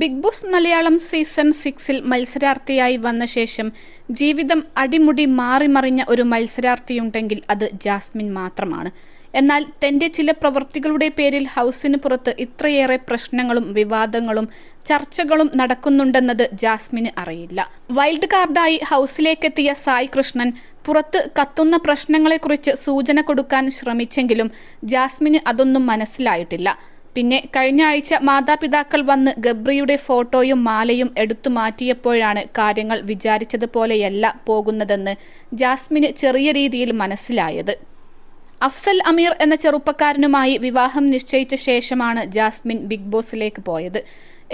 Big boss Malayalam season സിക്സിൽ മത്സരാർത്ഥിയായി വന്ന ശേഷം ജീവിതം അടിമുടി മാറിമറിഞ്ഞ ഒരു മത്സരാർത്ഥിയുണ്ടെങ്കിൽ അത് ജാസ്മിൻ മാത്രമാണ്. എന്നാൽ തന്റെ ചില പ്രവൃത്തികളുടെ പേരിൽ ഹൗസിന് പുറത്ത് ഇത്രയേറെ പ്രശ്നങ്ങളും വിവാദങ്ങളും ചർച്ചകളും നടക്കുന്നുണ്ടെന്നത് ജാസ്മിന് അറിയില്ല. വൈൽഡ് കാർഡായി ഹൗസിലേക്കെത്തിയ സായി കൃഷ്ണൻ പുറത്ത് കത്തുന്ന പ്രശ്നങ്ങളെക്കുറിച്ച് സൂചന കൊടുക്കാൻ ശ്രമിച്ചെങ്കിലും ജാസ്മിന് അതൊന്നും മനസ്സിലായിട്ടില്ല. പിന്നെ കഴിഞ്ഞ ആഴ്ച മാതാപിതാക്കൾ വന്ന് ഗബ്രിയുടെ ഫോട്ടോയും മാലയും എടുത്തു മാറ്റിയപ്പോഴാണ് കാര്യങ്ങൾ വിചാരിച്ചതുപോലെയല്ല പോകുന്നതെന്ന് ജാസ്മിന് ചെറിയ രീതിയിൽ മനസ്സിലായത്. അഫ്സൽ അമീർ എന്ന ചെറുപ്പക്കാരനുമായി വിവാഹം നിശ്ചയിച്ച ശേഷമാണ് ജാസ്മിൻ ബിഗ് ബോസിലേക്ക് പോയത്.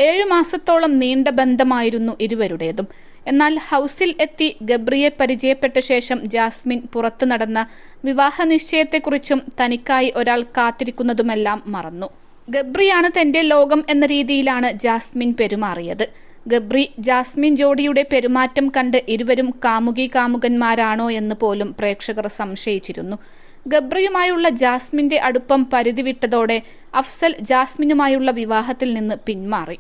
ഏഴു മാസത്തോളം നീണ്ട ബന്ധമായിരുന്നു ഇരുവരുടേതും. എന്നാൽ ഹൗസിൽ എത്തി ഗബ്രിയെ പരിചയപ്പെട്ട ശേഷം ജാസ്മിൻ പുറത്തു നടന്ന വിവാഹ നിശ്ചയത്തെക്കുറിച്ചും തനിക്കായി ഒരാൾ കാത്തിരിക്കുന്നതുമെല്ലാം മറന്നു. ഗബ്രിയാണ് തന്റെ ലോകം എന്ന രീതിയിലാണ് ജാസ്മിൻ പെരുമാറിയത്. ഗബ്രി ജാസ്മിൻ ജോഡിയുടെ പെരുമാറ്റം കണ്ട് ഇരുവരും കാമുകി കാമുകന്മാരാണോ എന്ന് പോലും പ്രേക്ഷകർ സംശയിച്ചിരുന്നു. ഗബ്രിയുമായുള്ള ജാസ്മിന്റെ അടുപ്പം പരിധി വിട്ടതോടെ അഫ്സൽ ജാസ്മിനുമായുള്ള വിവാഹത്തിൽ നിന്ന് പിന്മാറി.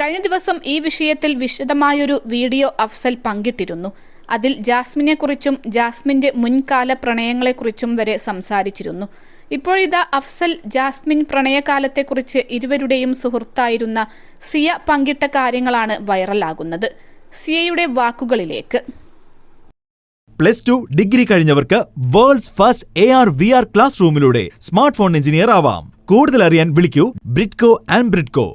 കഴിഞ്ഞ ദിവസം ഈ വിഷയത്തിൽ വിശദമായൊരു വീഡിയോ അഫ്സൽ പങ്കിട്ടിരുന്നു. അതിൽ ജാസ്മിനെക്കുറിച്ചും ജാസ്മിന്റെ മുൻകാല പ്രണയങ്ങളെക്കുറിച്ചും വരെ സംസാരിച്ചിരുന്നു. ഇപ്പോഴിതാ അഫ്സൽ ജാസ്മിൻ പ്രണയകാലത്തെക്കുറിച്ച് ഇരുവരുടെയും സുഹൃത്തായിരുന്ന സിയ പങ്കിട്ട കാര്യങ്ങളാണ് വൈറലാകുന്നത്. സിയയുടെ വാക്കുകളിലേക്ക്. Plus two degree കഴിഞ്ഞവർക്ക് world's first A R V R class റൂമിലൂടെ smart phone engineer ആവാം. കൂടുതൽ അറിയാൻ വിളിക്കൂ ബ്രിഡ്കോ ആൻഡ് ബ്രിഡ്കോ.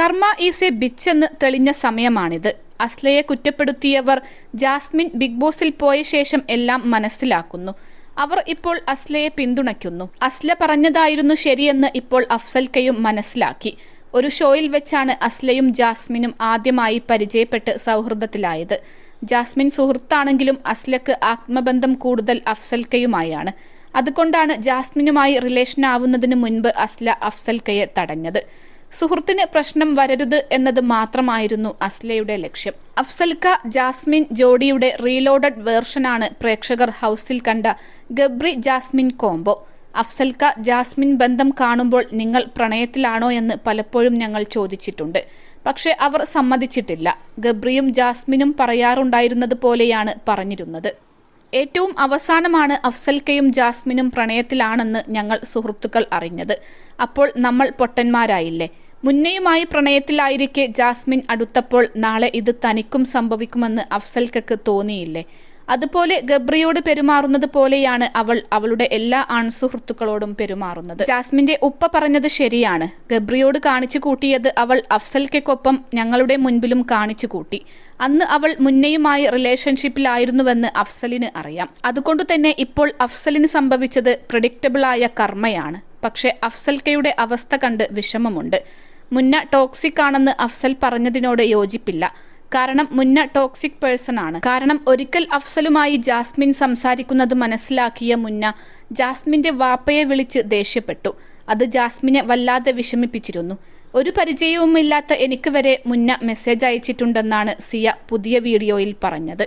കർമ്മ ഈസ് എ ബിച്ച് എന്ന് തെളിഞ്ഞ സമയമാണിത്. അസ്ലയെ കുറ്റപ്പെടുത്തിയവർ ജാസ്മിൻ ബിഗ് ബോസിൽ പോയ ശേഷം എല്ലാം മനസ്സിലാക്കുന്നു. അവർ ഇപ്പോൾ അസ്ലയെ പിന്തുണയ്ക്കുന്നു. അസ്ല പറഞ്ഞതായിരുന്നു ശരിയെന്ന് ഇപ്പോൾ അഫ്സൽക്കയും മനസ്സിലാക്കി. ഒരു ഷോയിൽ വെച്ചാണ് അസ്ലയും ജാസ്മിനും ആദ്യമായി പരിചയപ്പെട്ട് സൗഹൃദത്തിലായത്. ജാസ്മിൻ സുഹൃത്താണെങ്കിലും അസ്ലക്ക് ആത്മബന്ധം കൂടുതൽ അഫ്സൽക്കയുമായാണ്. അതുകൊണ്ടാണ് ജാസ്മിനുമായി റിലേഷൻ ആവുന്നതിന് മുൻപ് അസ്ല അഫ്സൽക്കയെ തടഞ്ഞത്. സുഹൃത്തിന് പ്രശ്നം വരരുത് എന്നത് മാത്രമായിരുന്നു അസ്ലയുടെ ലക്ഷ്യം. അഫ്സൽക്ക ജാസ്മിൻ ജോഡിയുടെ റീലോഡഡ് വേർഷനാണ് പ്രേക്ഷകർ ഹൗസിൽ കണ്ട ഗബ്രി ജാസ്മിൻ കോംബോ അഫ്സൽക്ക ജാസ്മിൻ ബന്ധം കാണുമ്പോൾ നിങ്ങൾ പ്രണയത്തിലാണോ എന്ന് പലപ്പോഴും ഞങ്ങൾ ചോദിച്ചിട്ടുണ്ട്. പക്ഷേ അവർ സമ്മതിച്ചിട്ടില്ല. ഗബ്രിയും ജാസ്മിനും പറയാറുണ്ടായിരുന്നത് പോലെയാണ് പറഞ്ഞിരുന്നത്. ഏറ്റവും അവസാനമാണ് അഫ്സൽക്കയും ജാസ്മിനും പ്രണയത്തിലാണെന്ന് ഞങ്ങൾ സുഹൃത്തുക്കൾ അറിഞ്ഞത്. അപ്പോൾ നമ്മൾ പൊട്ടന്മാരായില്ലേ? മുന്നയുമായി പ്രണയത്തിലായിരിക്കെ ജാസ്മിൻ അടുത്തപ്പോൾ നാളെ ഇത് തനിക്കും സംഭവിക്കുമെന്ന് അഫ്സൽക്കക്ക് തോന്നിയില്ലേ? അതുപോലെ ഗബ്രിയോട് പെരുമാറുന്നത് പോലെയാണ് അവൾ അവളുടെ എല്ലാ ആൺസുഹൃത്തുക്കളോടും പെരുമാറുന്നത്. ജാസ്മിന്റെ ഉപ്പ പറഞ്ഞത് ശരിയാണ്. ഗബ്രിയോട് കാണിച്ചു കൂട്ടിയത് അവൾ അഫ്സൽക്കൊപ്പം ഞങ്ങളുടെ മുൻപിലും കാണിച്ചു കൂട്ടി. അന്ന് അവൾ മുന്നയുമായി റിലേഷൻഷിപ്പിലായിരുന്നുവെന്ന് അഫ്സലിന് അറിയാം. അതുകൊണ്ട് തന്നെ ഇപ്പോൾ അഫ്സലിന് സംഭവിച്ചത് പ്രഡിക്റ്റബിളായ കർമ്മയാണ്. പക്ഷേ അഫ്സൽക്കയുടെ അവസ്ഥ കണ്ട് വിഷമമുണ്ട്. മുന്ന ടോക്സിക് ആണെന്ന് അഫ്സൽ പറഞ്ഞതിനോട് യോജിപ്പില്ല. കാരണം മുന്ന ടോക്സിക് പേഴ്സൺ ആണ്. കാരണം ഒരിക്കൽ അഫ്സലുമായി ജാസ്മിൻ സംസാരിക്കുന്നത് മനസ്സിലാക്കിയ മുന്ന ജാസ്മിന്റെ വാപ്പയെ വിളിച്ച് ദേഷ്യപ്പെട്ടു. അത് ജാസ്മിനെ വല്ലാതെ വിഷമിപ്പിച്ചിരുന്നു. ഒരു പരിചയവുമില്ലാത്ത എനിക്ക് വരെ മുന്ന മെസ്സേജ് അയച്ചിട്ടുണ്ടെന്നാണ് സിയ പുതിയ വീഡിയോയിൽ പറഞ്ഞത്.